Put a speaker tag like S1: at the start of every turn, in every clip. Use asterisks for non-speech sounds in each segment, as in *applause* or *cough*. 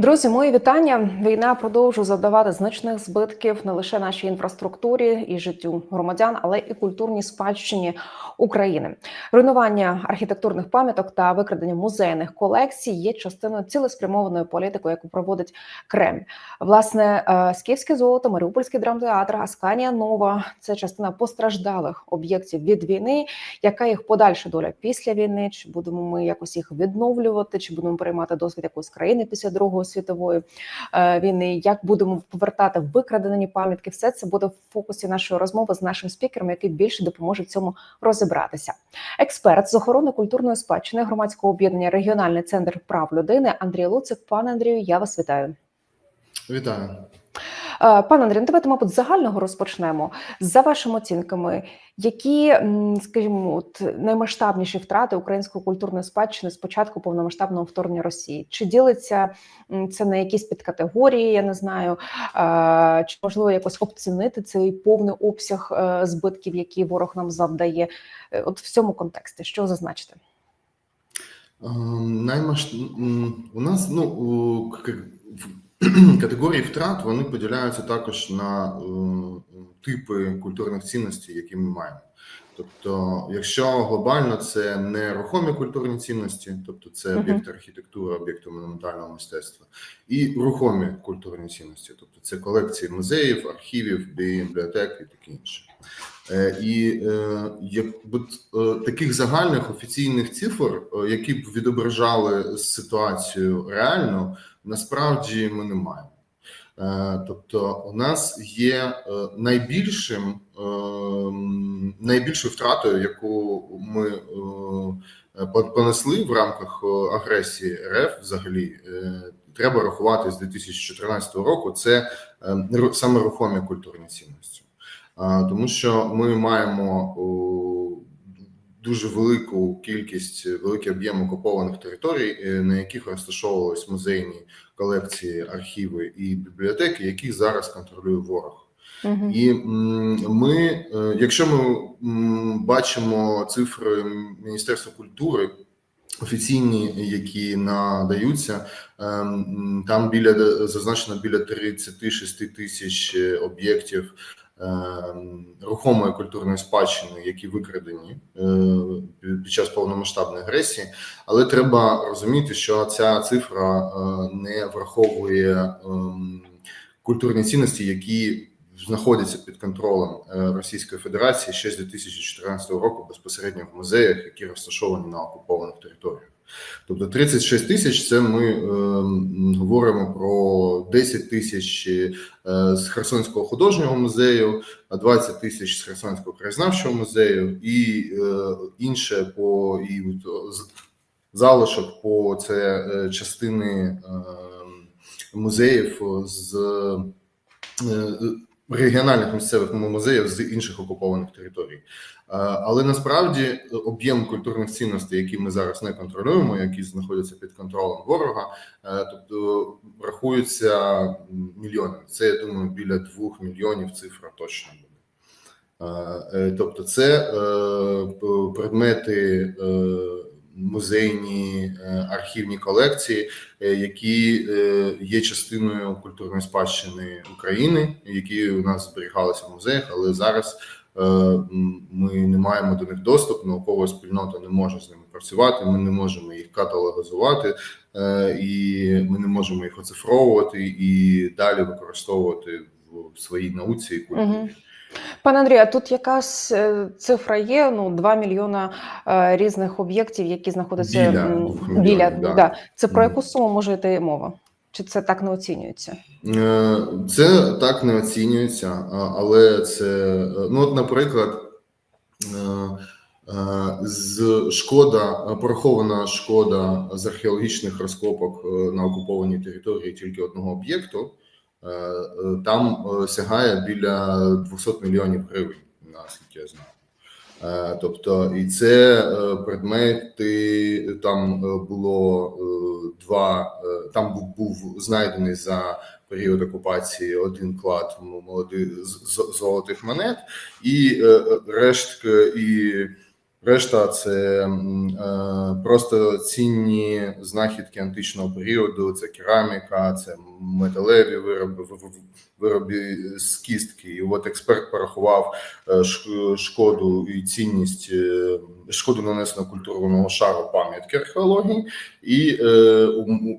S1: Друзі, мої вітання. Війна продовжує завдавати значних збитків не лише нашій інфраструктурі і життю громадян, але і культурній спадщині України. Руйнування архітектурних пам'яток та викрадення музейних колекцій є частиною цілеспрямованої політики, яку проводить Кремль. Власне, е, скіфське золото, Маріупольський драмтеатр, Асканія Нова це частина постраждалих об'єктів від війни. Яка їх подальша доля після війни? Чи будемо ми якось їх відновлювати? Чи будемо переймати досвід якоїсь країни після другої світової е, війни? Як будемо повертати викрадені пам'ятки? Все це буде в фокусі нашої розмови з нашим спікером, який більше допоможе в цьому розібратися. Експерт з охорони культурної спадщини громадського об'єднання Регіональний центр прав людини Андрій Луцик. Пане Андрію, я вас вітаю.
S2: Вітаю.
S1: Е, Пане Андрію, ну, давайте, мабуть, загального розпочнемо. За вашими оцінками, які, скажімо, от наймасштабніші втрати української культурної спадщини з початку повномасштабного вторгнення Росії? Чи ділиться це на якісь підкатегорії? Я не знаю, е, чи можливо якось обцінити цей повний обсяг е, збитків, які ворог нам завдає? От в цьому контексті, що зазначити?
S2: Ем, Наймаш... У нас ну, *clears throat* категорії втрат вони поділяються також на е, типи культурних цінностей, які ми маємо. Тобто, якщо глобально це нерухомі культурні цінності, тобто це об'єкти архітектури, об'єкти монументального мистецтва, і рухомі культурні цінності, тобто це колекції музеїв, архівів, бібліотек і таке інше. Е, І е, як е, таких загальних офіційних цифр, які б відображали ситуацію реально, насправді ми не маємо. Тобто, у нас є найбільшим найбільшою втратою, яку ми понесли в рамках агресії РФ, взагалі треба рахувати з 2014 року. Це саме рухомі культурні цінності. Тому що ми маємо дуже велику кількість, великий об'єм окупованих територій, е, на яких розташовувались музейні колекції, архіви і бібліотеки, які зараз контролює ворог.
S1: Мгм.
S2: І ми, е, якщо ми бачимо цифри Міністерства культури. Офіційні, які надаються, ем, там біля зазначено біля 36 тисяч е, об'єктів рухомої культурної спадщини, які викрадені е, під час повномасштабної агресії. Але треба розуміти, що ця цифра е, не враховує ем, культурні цінності, які знаходяться під контролем е, Російської Федерації ще з 2014 року безпосередньо в музеях, які розташовані на окупованих територіях. Тобто 36 тисяч це ми е, говоримо про 10 тисяч е, з Херсонського художнього музею, 20 тисяч з Херсонського краєзнавчого музею, і е, інше по і залишок по це е, частини е, музеїв з е, регіональних місцевих музеїв з інших окупованих територій. Е, Але насправді об'єм культурних цінностей, які ми зараз не контролюємо, які знаходяться під контролем ворога, е, тобто рахуються мільйонами. Це я думаю, біля двох мільйонів цифра точно буде. Е, Тобто, це предмети музейні е, архівні колекції, е, які е, є частиною культурної спадщини України, які у нас зберігалися в музеях, але зараз ми не маємо до них доступ. Наукова спільнота не може з ними працювати. Ми не можемо їх каталогізувати, і ми не можемо їх оцифровувати і далі використовувати в своїй науці і культурі.
S1: Пане Андрію, а тут якась е, цифра є? Ну, 2 мільйона е, різних об'єктів, які знаходяться
S2: Біля мільйонів,
S1: біля
S2: да.
S1: да. Це про яку суму може йти мова? Чи це так не оцінюється?
S2: Е, Це так не оцінюється, але це ну, от, наприклад, з шкода, порахована шкода з археологічних розкопок на окупованій території тільки одного об'єкту, там е, сягає біля 200 мільйонів гривень, наскільки я знаю. Е, Тобто, і це е, предмети там е, було е, два. е, Там був, знайдений за період окупації один клад молодих золотих монет, і е, рештки і Решта це е, просто цінні знахідки античного періоду. Це кераміка, це металеві вироби, вироби з кістки. І от експерт порахував е, шкоду і цінність е, шкоду нанесену культурного шару пам'ятки археології і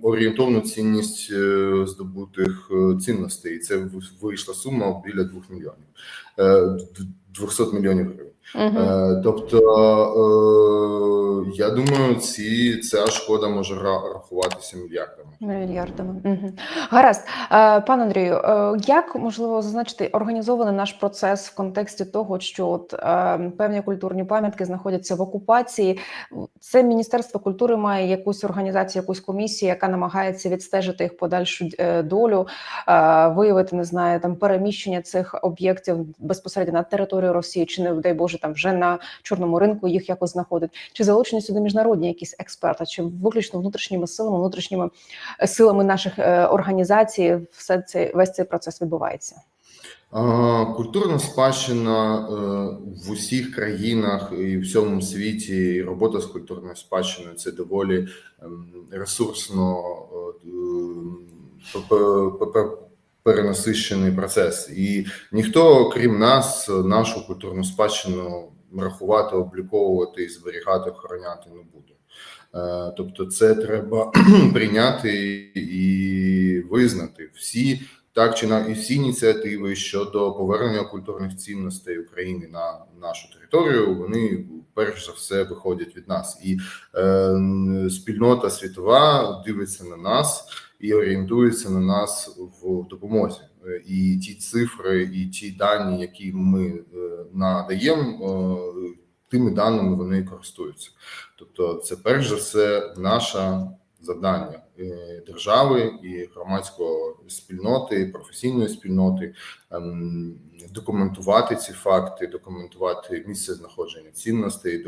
S2: орієнтовну цінність здобутих цінностей. Це вийшла сума біля 2 мільйонів е, 200 мільйонів гривень. Е, Тобто, е, я думаю, ці ця шкода може ра- рахуватися мільярдами.
S1: Мільярдами. Мгм. Гаразд. Е, Пане Андрію, е, як можливо зазначити організований наш процес в контексті того, що от, е, певні культурні пам'ятки знаходяться в окупації? Це Міністерство культури має якусь організацію, якусь комісію, яка намагається відстежити їх подальшу долю, е, виявити, не знаю, там переміщення цих об'єктів безпосередньо на територію Росії, чи не дай Боже, там вже на чорному ринку їх якось знаходить. Чи залучені сюди міжнародні якісь експерти, чи виключно внутрішніми силами, внутрішніми силами наших е, організацій все це весь цей процес відбувається.
S2: Культурна спадщина е, в усіх країнах і в всьому світі, і робота з культурною спадщиною це доволі ем, ресурсно пе- пе- пе- перенасищений процес. І ніхто, крім нас, нашу культурну спадщину рахувати, обліковувати, і зберігати, охороняти не буде. Е, Тобто, це треба *clears throat* прийняти і визнати всі так чи на і всі ініціативи щодо повернення культурних цінностей України на нашу територію, вони перш за все виходять від нас, і е, спільнота світова дивиться на нас і орієнтується на нас в допомозі. Е, І ті цифри, і ті дані, які ми е, надаємо, е, тими даними вони користуються. Тобто, це перш за все наша завдання е, держави і громадської спільноти, професійної спільноти ем, документувати ці факти, документувати місце знаходження цінностей, е,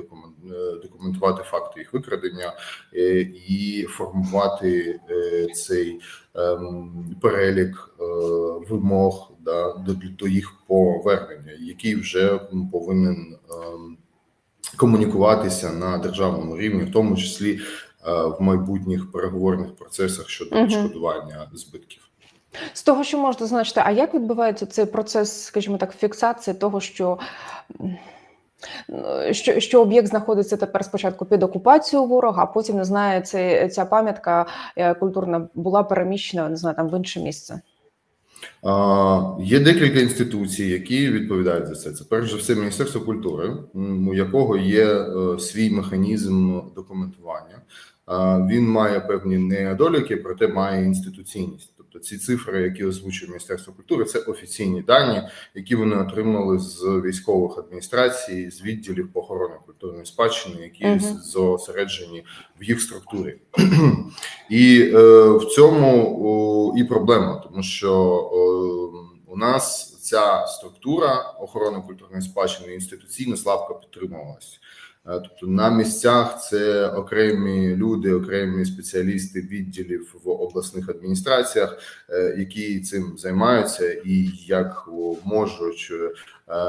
S2: документувати факти їх викрадення е, і формувати цей ем, перелік вимог да, до, їх повернення, який вже повинен ем, комунікуватися на державному рівні, в тому числі в майбутніх переговорних процесах щодо відшкодування збитків.
S1: З того, що можете зазначити, а як відбувається цей процес, скажімо так, фіксації того, що. Що, що об'єкт знаходиться тепер спочатку під окупацією ворога, а потім не знаю, це ця пам'ятка е, культурна була переміщена, не знаю, там в інше місце.
S2: А, Є декілька інституцій, які відповідають за це. Це перш за все Міністерство культури, у якого є е, свій механізм документування. Він має певні недоліки, проте має інституційність. Тобто ці цифри, які озвучує Міністерство культури, це офіційні дані, які вони отримали з військових адміністрацій, з відділів по охорони культурної спадщини, які
S1: Мгм.
S2: зосереджені в їх структурі. І е, в цьому о, і проблема, тому що о, у нас ця структура охорони культурної спадщини інституційно слабко підтримувалась. Тобто на місцях це окремі люди, окремі спеціалісти відділів в обласних адміністраціях, е, які цим займаються, і як можуть, е, е,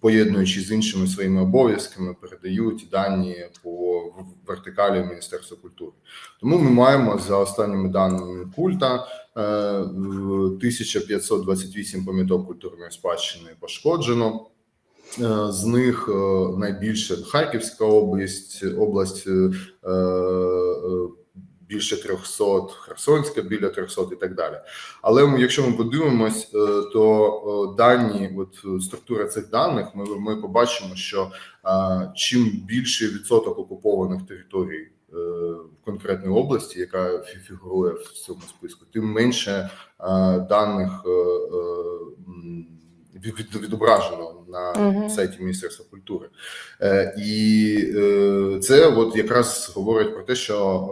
S2: поєднуючи з іншими своїми обов'язками, передають дані по вертикалі Міністерства культури. Тому ми маємо за останніми даними культа е, в 1528 пам'яток культурної спадщини пошкоджено. Е, З них е, найбільше Харківська область, область е, більше 300, Херсонська біля 300 і так далі. Але якщо ми подивимось, то дані, от структура цих даних, ми, ми побачимо, що чим більший відсоток окупованих територій конкретної області, яка фігурує в цьому списку, тим менше даних відображено на
S1: угу.
S2: сайті Міністерства культури. Е, І е, це от якраз говорить про те, що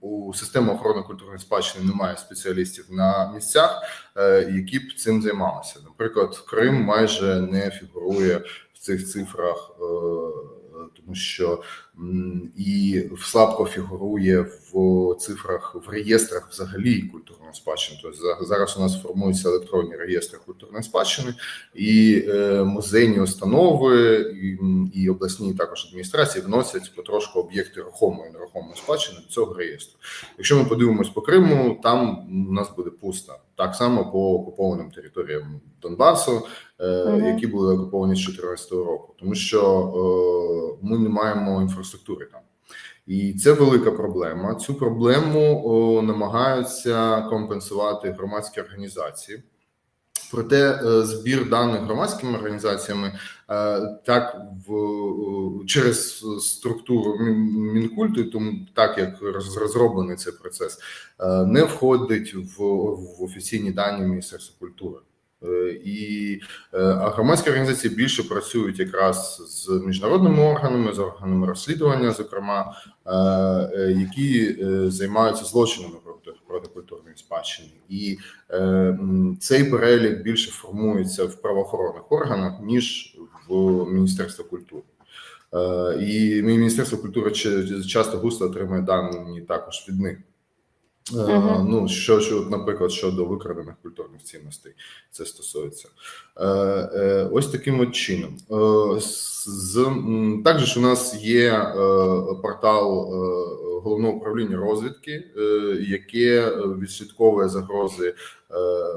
S2: у системи охорони культурної спадщини немає спеціалістів на місцях, е, які б цим займалися. Наприклад, Крим майже не фігурує в цих цифрах, тому що і слабко фігурує в цифрах в реєстрах взагалі культурної спадщини. Тобто зараз у нас формуються електронні реєстри культурної спадщини, і е, музейні установи і, обласні також адміністрації вносять потрошку об'єкти рухомої нерухомої спадщини до цього реєстру. Якщо ми подивимось по Криму, там у нас буде пусто. Так само по окупованим територіям Донбасу, е,
S1: Мгм.
S2: які були окуповані з 2014 року, тому що е, ми не маємо інфраструктури там. І це велика проблема. Цю проблему о, намагаються компенсувати громадські організації. Проте е, збір даних громадськими організаціями е, так в е, через структуру мінкульту, тому так як роз- розроблений цей процес, не входить в, в офіційні дані Міністерства культури. І а громадські організації більше працюють якраз з міжнародними органами, з органами розслідування, зокрема, які займаються злочинами проти, проти культурної спадщини, і е, цей перелік більше формується в правоохоронних органах ніж в Міністерстві культури. Е, І Міністерство культури часто густо отримує дані також від них.
S1: Мгм.
S2: Ну, що, що, наприклад, щодо викрадених культурних цінностей, це стосується. Е, е, Ось таким от чином. Е, з- також у нас є е, портал е, головного управління розвідки, е, яке відслідковує загрози е,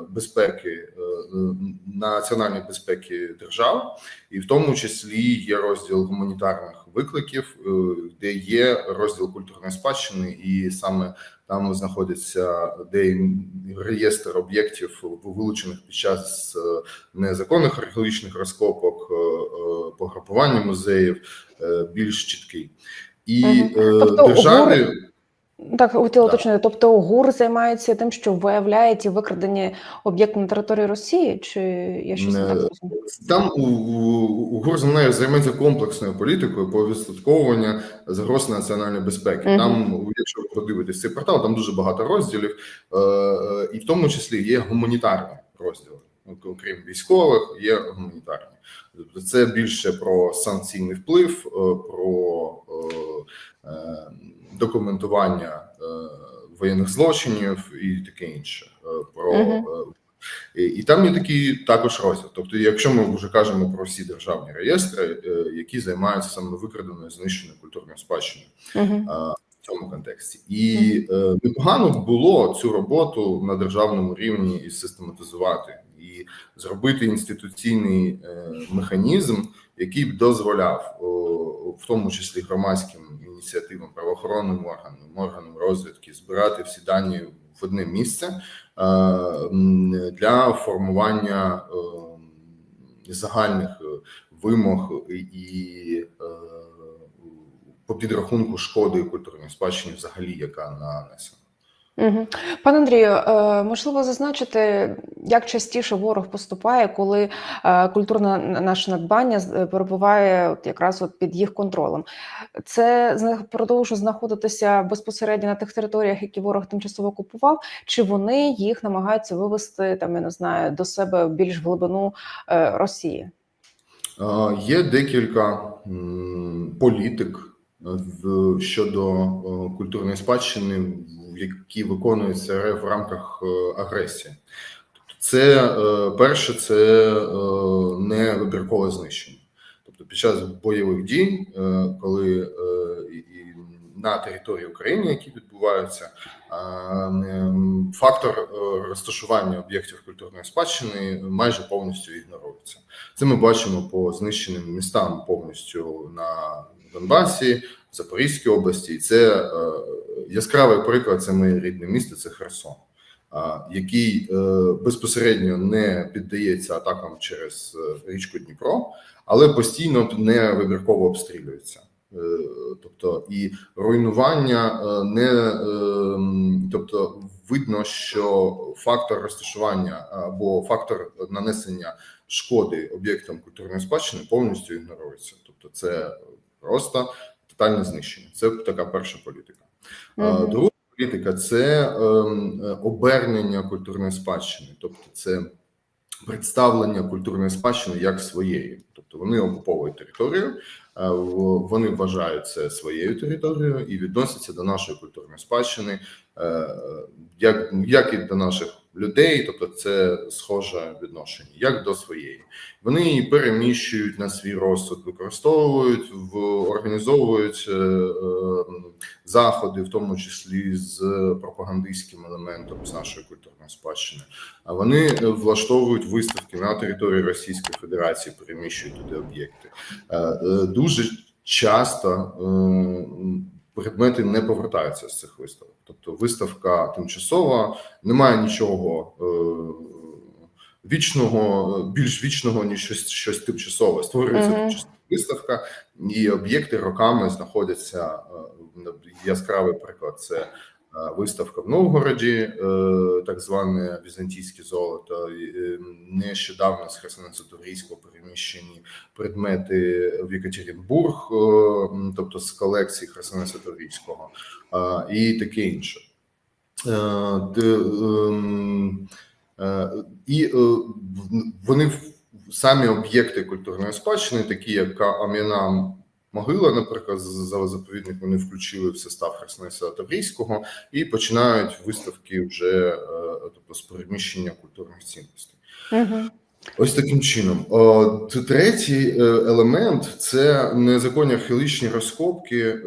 S2: безпеки е, національної безпеки держави, і в тому числі є розділ гуманітарних викликів, е, де є розділ культурної спадщини, і саме там знаходиться де реєстр об'єктів, вилучених під час е, незаконних археологічних розкопок, е, пограбування музеїв більш чіткий. І е,
S1: Тобто
S2: державі
S1: Так, хотіла
S2: Да.
S1: Тобто ГУР займається тим, що виявляє ті викрадені об'єкти на території Росії, чи я щось не
S2: Не-
S1: так?
S2: Там у, у, у Горзонею займається комплексною політикою по відслідковуванню загроз національної безпеки.
S1: Мгм.
S2: Там, якщо ви подивитесь цей портал, там дуже багато розділів, е, е, і в тому числі є гуманітарні розділи. Окрім військових, є гуманітарні. Тобто це більше про санкційний вплив, е, про е, е, документування е, воєнних злочинів і таке інше. Е, Про е, і, і там є такий також розділ. Тобто, якщо ми вже кажемо про всі державні реєстри, які займаються саме викраденою знищеною культурною спадщиною
S1: Мгм.
S2: а, в цьому контексті, і е, непогано було цю роботу на державному рівні і систематизувати, і зробити інституційний е, механізм, який б дозволяв, о, в тому числі громадським ініціативам, правоохоронним органам, органам розвідки, збирати всі дані в одне місце е, для формування е, загальних е, вимог і по підрахунку шкоди культурної спадщини, взагалі, яка нанесена.
S1: Мгм. Пане Андрію, е, можливо зазначити, як частіше ворог поступає, коли е, культурне наше надбання перебуває от якраз от під їх контролем. Це продовжує знаходитися безпосередньо на тих територіях, які ворог тимчасово окупував, чи вони їх намагаються вивести там, я не знаю, до себе більш в глибину е, Росії?
S2: Є декілька політик щодо культурної спадщини, в які виконуються РФ в рамках е, агресії. Тобто, це е, перше, це е, не вибіркове знищення. Тобто, під час бойових дій, коли на території України, які відбуваються, фактор розташування об'єктів культурної спадщини майже повністю ігнорується. Це ми бачимо по знищеним містам повністю на Донбасі, Запорізькій області. І це е, яскравий приклад. Це моє рідне місто, це Херсон, який е, безпосередньо не піддається атакам через е, річку Дніпро, але постійно не вибірково обстрілюється. Тобто і руйнування не е, тобто видно, що фактор розташування або фактор нанесення шкоди об'єктам культурної спадщини повністю ігнорується. Тобто, це просто тотальне знищення. Це така перша політика.
S1: Мгм.
S2: Друга політика це ем, обернення культурної спадщини, тобто це представлення культурної спадщини як своєї. Тобто тобто вони окуповують територію, е, вони вважають це своєю територією і відносяться до нашої культурної спадщини, е, як, як і до наших людей, тобто це схоже відношення, як до своєї. Вони її переміщують на свій розсуд, використовують, в, організовують е, е, заходи, в тому числі з пропагандистським елементом з нашої культурної спадщини. А вони влаштовують виставки на території Російської Федерації, переміщують туди об'єкти. Е, е, Дуже часто е, предмети не повертаються з цих виставок. Тобто виставка тимчасова, немає нічого е, вічного, більш вічного, ніж щось, щось тимчасове. Створюється
S1: Мгм.
S2: тимчасова виставка, і об'єкти роками знаходяться. е, Яскравий приклад це виставка в Новгороді, е, так зване візантійське золото. Е, Нещодавно з Херсонесо-Турійського переміщені предмети в Єкатеринбург, е, тобто з колекції Херсонесо-Турійського е, і таке інше. Е, ем, е, І е, вони самі об'єкти культурної спадщини, такі як Ам'яна могила, наприклад, за заповідник, вони включили в состав Херсонеса Таврійського і починають виставки вже е, тобто з переміщення культурних цінностей.
S1: Угу.
S2: Ось таким чином. Третій е, елемент це незаконні археологічні розкопки. е,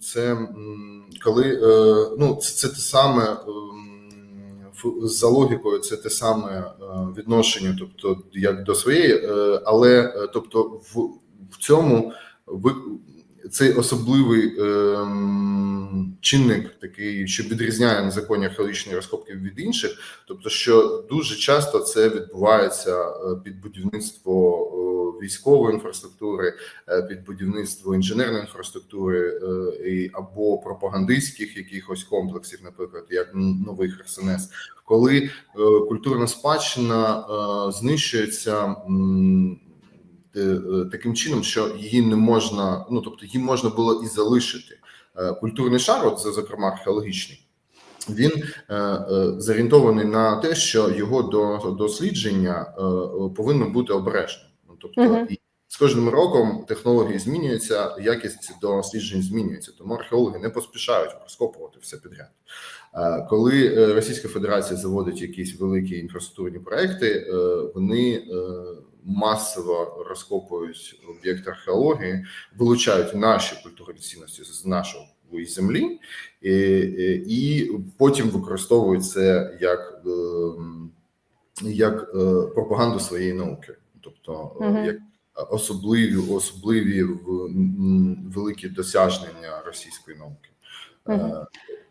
S2: Це коли е, ну це, це те саме за логікою, це те саме е, відношення, тобто як до своєї, е, але е, тобто в, в цьому цей особливий ем, чинник, такий, що відрізняє незаконні археологічні розкопки від інших, тобто, що дуже часто це відбувається е, під будівництво е, військової інфраструктури, е, під будівництво інженерної інфраструктури е, і- або пропагандистських якихось комплексів, наприклад, як новий Херсонес, коли е, культурна спадщина е, знищується. Е, е, Таким чином, що її не можна, ну тобто її можна було і залишити. Е, Культурний шар, от, зокрема археологічний, він зорієнтований на те, що його до дослідження повинно бути обережним. Ну, тобто,
S1: Мгм.
S2: і з кожним роком технології змінюються, якість досліджень змінюється. Тому археологи не поспішають розкопувати все підряд. Коли Російська Федерація заводить якісь великі інфраструктурні проекти, вони масово розкопують об'єкти археології, вилучають наші культурні цінності з нашої землі, і, і, потім використовують це як, ем, як е, пропаганду своєї науки, тобто
S1: Мгм.
S2: як особливі особливі великі досягнення російської науки.
S1: Мгм.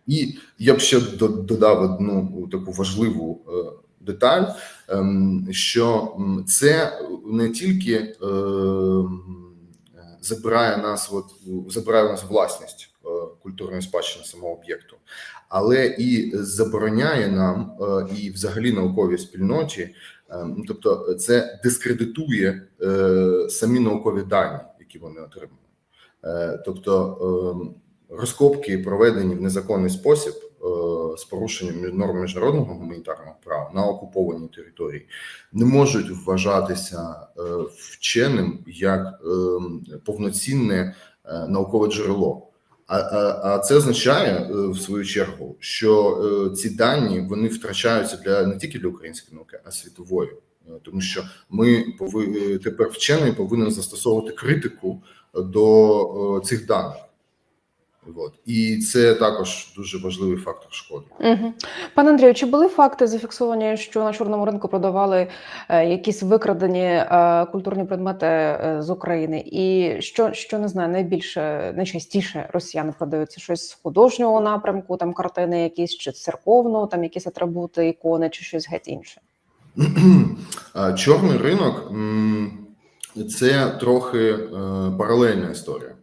S2: І я б ще додав одну таку важливу деталь, ем, що це не тільки е, забирає нас, от забирає у нас власність е, культурної спадщини самого об'єкту, але і забороняє нам е, і взагалі науковій спільноті, ем, тобто це дискредитує самі наукові дані, які вони отримали. Тобто ем, розкопки, проведені в незаконний спосіб з порушенням норм міжнародного гуманітарного права на окупованій території, не можуть вважатися е, вченим як ем, повноцінне е, наукове джерело. А, а, а це означає е, в свою чергу, що е, ці дані вони втрачаються для не тільки для української науки, а світової, Е, тому що ми пови, е, тепер вчений повинен застосовувати критику до е, цих даних. От. І це також дуже важливий фактор шкоди.
S1: Угу. Пане Андрію, чи були факти зафіксовані, що на чорному ринку продавали е, якісь викрадені е, культурні предмети е, з України? І що, що не знаю, найбільше найчастіше росіяни продаються щось з художнього напрямку, там картини, якісь чи церковного, там якісь атрибути, ікони, чи щось геть інше?
S2: Чорний ринок це трохи паралельна історія.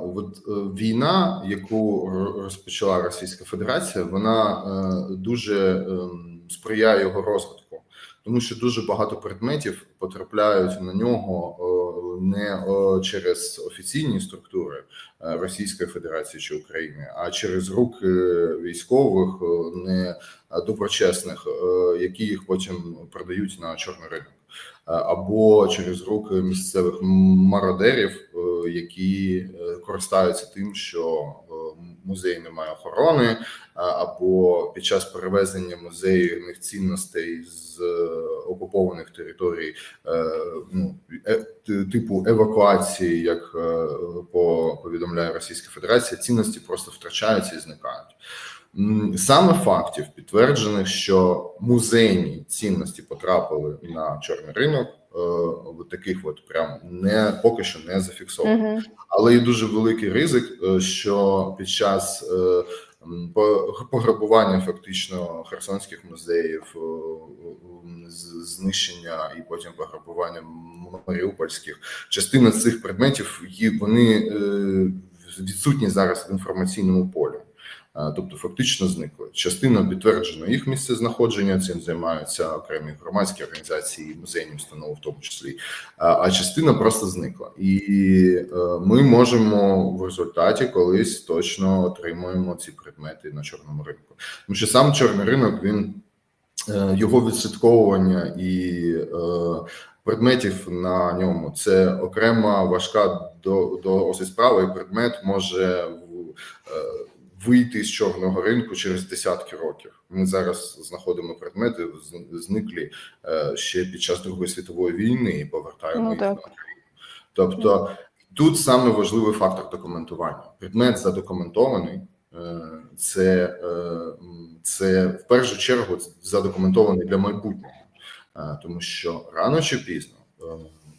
S2: От е, війна, яку розпочала Російська Федерація, вона е, дуже ем, сприяє його розвитку, тому що дуже багато предметів потрапляють на нього не через офіційні структури е, Російської Федерації чи України, а через руки військових е, не доброчесних, е, які їх потім продають на чорний ринок. Е, Або через руки місцевих мародерів, е, які е, користаються тим, що музей не має охорони, або під час перевезення музейних цінностей з окупованих територій, ну типу евакуації, як по повідомляє Російська Федерація, цінності просто втрачаються і зникають. Саме фактів підтверджених, що музейні цінності потрапили на чорний ринок, е, от таких от прям не поки що не зафіксовано.
S1: Угу.
S2: Але є дуже великий ризик, е, що під час е, по- пограбування фактично херсонських музеїв, е, знищення і потім пограбування маріупольських частина цих предметів вони е, відсутні зараз в інформаційному полі. Тобто фактично зникли. Частина підтверджено їх місце знаходження. Цим займаються окремі громадські організації, музейні установи, в тому числі. А частина просто зникла, і е, ми можемо в результаті колись точно отримуємо ці предмети на чорному ринку. Тому що сам чорний ринок він е, його відслідковування і е, предметів на ньому це окрема важка до, досить справа, і предмет може в- вийти з чорного ринку через десятки років. Ми зараз знаходимо предмети зниклі е, ще під час Другої світової війни і повертаємо
S1: Ну,
S2: їх на Україну. Тобто тут саме важливий фактор документування. Предмет задокументований. е, Це, е, це в першу чергу задокументований для майбутнього, тому що рано чи пізно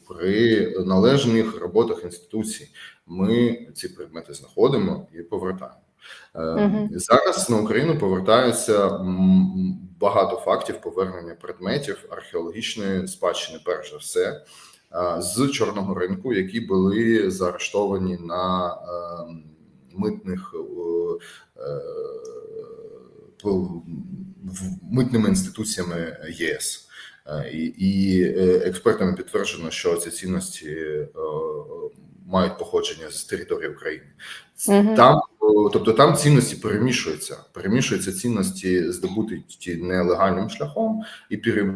S2: при належних роботах інституцій ми ці предмети знаходимо і повертаємо. Е, Зараз на Україну повертаються багато фактів повернення предметів археологічної спадщини, перш за все, е, з чорного ринку, які були заарештовані на е, митних е, е, митними інституціями ЄС. І, і експертами підтверджено, що ці цінності мають походження з території України.
S1: Мгм.
S2: Там, тобто там цінності перемішуються, перемішуються цінності, здобуті нелегальним шляхом, і пере-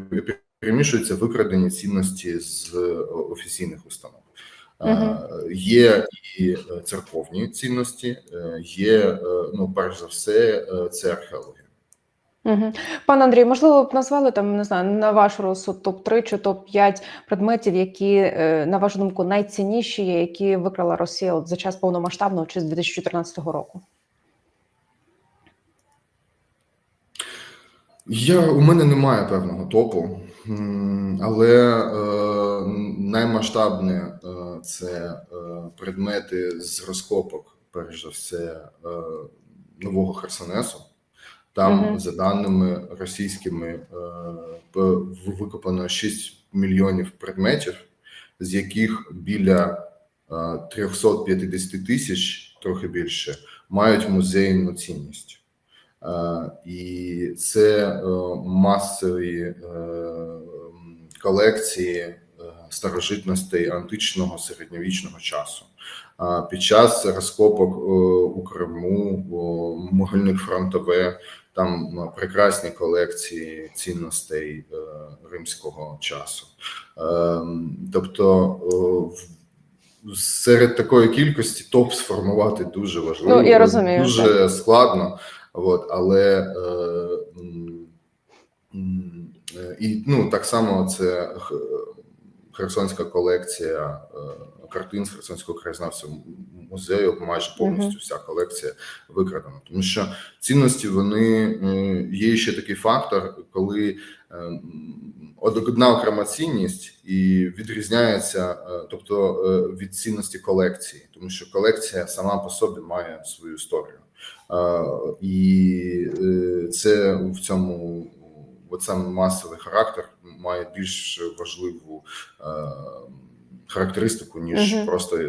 S2: перемішуються викрадені цінності з е, офіційних установ.
S1: Мгм.
S2: Є і е, церковні цінності, є ну перш за все, це.
S1: Угу. Пане Андрій, можливо, б назвали там, не знаю, на ваш розсуд топ-3 чи топ-5 предметів, які, е, на вашу думку, найцінніші, які викрала Росія от за час повномасштабного чи з 2014 року?
S2: Я у мене немає певного топу, але е, наймасштабне е, це е, предмети з розкопок, перш за все, е, нового Херсонесу. Там,
S1: Мгм.
S2: за даними російськими, е, викопано 6 мільйонів предметів, з яких біля е, 350 тисяч, трохи більше, мають музейну цінність. Е, І це е, масові е, колекції е, старожитностей античного середньовічного часу. Під час розкопок е, у Криму, могильник фронтове, там е, прекрасні колекції цінностей е, римського часу. Ем, Тобто серед такої кількості топ сформувати дуже важливо,
S1: Ну, я розумію,
S2: дуже складно. От, але е, е, і ну так само це Херсонська колекція картин з Херсонського краєзнавчого музею. Майже повністю вся колекція викрадена, тому що цінності вони є ще такий фактор, коли е, одна окрема цінність і відрізняється, е, тобто е, від цінності колекції, тому що колекція сама по собі має свою історію. І це в цьому саме масовий характер має більш важливу характеристику, ніж
S1: угу.
S2: просто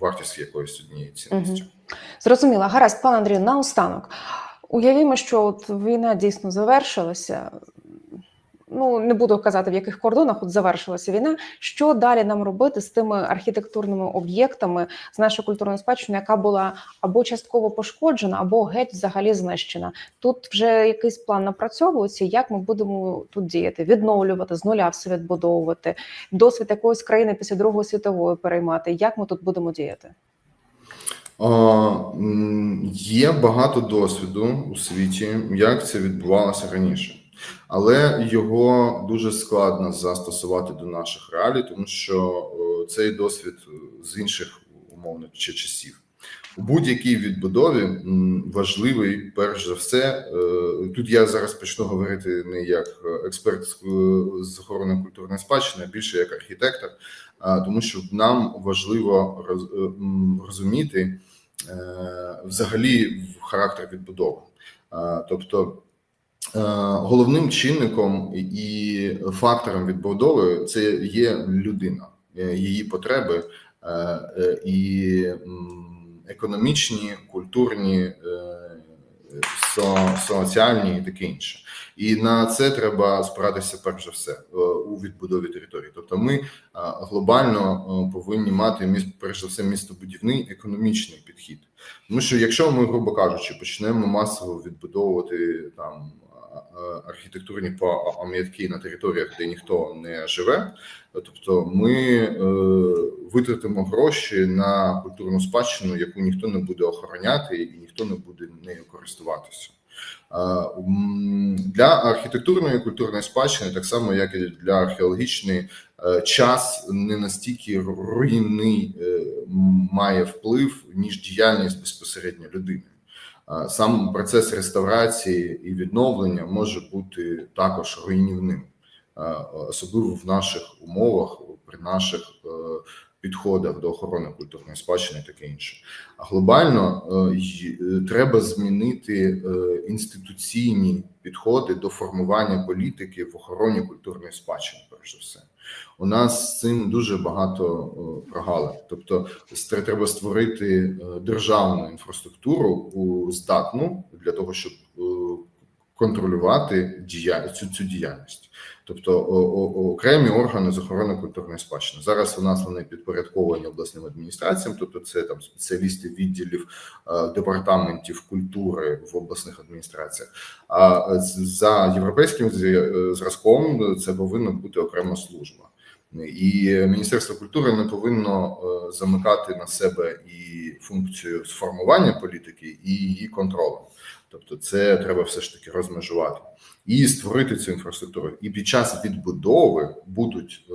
S2: вартість якоїсь однієї цінності.
S1: Зрозуміло. Гаразд, пан Андрію, наостанок. Уявімо, що от війна дійсно завершилася. Ну не буду казати в яких кордонах от завершилася війна. Що далі нам робити з тими архітектурними об'єктами з нашої культурної спадщини, яка була або частково пошкоджена, або геть взагалі знищена? Тут вже якийсь план напрацьовується. Як ми будемо тут діяти, відновлювати з нуля все відбудовувати, досвід якоїсь країни після Другої світової переймати? Як ми тут будемо діяти?
S2: Є багато досвіду у світі, як це відбувалося раніше, але його дуже складно застосувати до наших реалій, тому що е, цей досвід з інших умовно чи часів. У будь-якій відбудові важливий, перш за все, е, тут я зараз почну говорити не як експерт з охорони культурної спадщини, а більше як архітектор, тому що нам важливо роз- е, розуміти е, взагалі характер відбудови. Тобто е, головним чинником і фактором відбудови це є людина, е, її потреби е, е, і економічні, культурні, е, соціальні і таке інше. І на це треба спиратися перш за все е, у відбудові території. Тобто, ми глобально е, повинні мати міст, перш за все, містобудівний економічний підхід. Тому що якщо ми, грубо кажучи, почнемо масово відбудовувати там архітектурні пам'ятки на територіях, де ніхто не живе, тобто ми е, витратимо гроші на культурну спадщину, яку ніхто не буде охороняти і ніхто не буде нею користуватися. Для архітектурної і культурної спадщини, так само як і для археологічної, е, час не настільки руйнний е, має вплив, ніж діяльність безпосередньо людини. Сам процес реставрації і відновлення може бути також руйнівним, особливо в наших умовах, при наших е, підходах до охорони культурної спадщини, таке інше. А глобально е, е, треба змінити інституційні підходи до формування політики в охороні культурної спадщини. Перш за все, у нас з цим дуже багато е, прогалин. Тобто, треба створити е, державну інфраструктуру здатну для того, щоб е, контролювати дія... цю, цю діяльність. Тобто о- о- окремі органи з охорони культурної спадщини. Зараз у нас вони підпорядковані обласним адміністраціям, тобто це там спеціалісти відділів е, департаментів культури в обласних адміністраціях. А за європейським е, зразком це повинна бути окрема служба. І Міністерство культури не повинно е, замикати на себе і функцію сформування політики, і її контролю. Тобто, це треба все ж таки розмежувати і створити цю інфраструктуру. І під час відбудови будуть е,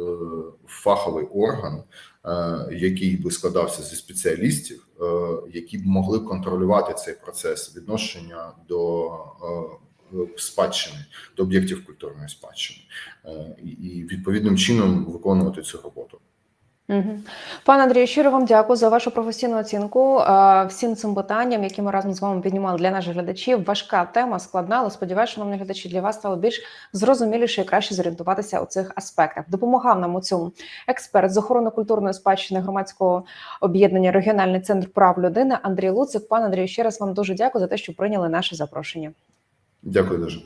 S2: фаховий орган, е, який би складався зі спеціалістів, е, які б могли контролювати цей процес відношення до е, спадщини, до об'єктів культурної спадщини, е, і- і відповідним чином виконувати цю роботу.
S1: Пане Андрію, щиро вам дякую за вашу професійну оцінку всім цим питанням, які ми разом з вами піднімали для наших глядачів. Важка тема, складна, але сподіваюся, шановні глядачі, для вас стало більш зрозуміліше і краще зорієнтуватися у цих аспектах. Допомагав нам у цьому експерт з охорони культурної спадщини громадського об'єднання Регіональний центр прав людини Андрій Луцик. Пане Андрію, ще раз вам дуже дякую за те, що прийняли наше запрошення.
S2: Дякую дуже.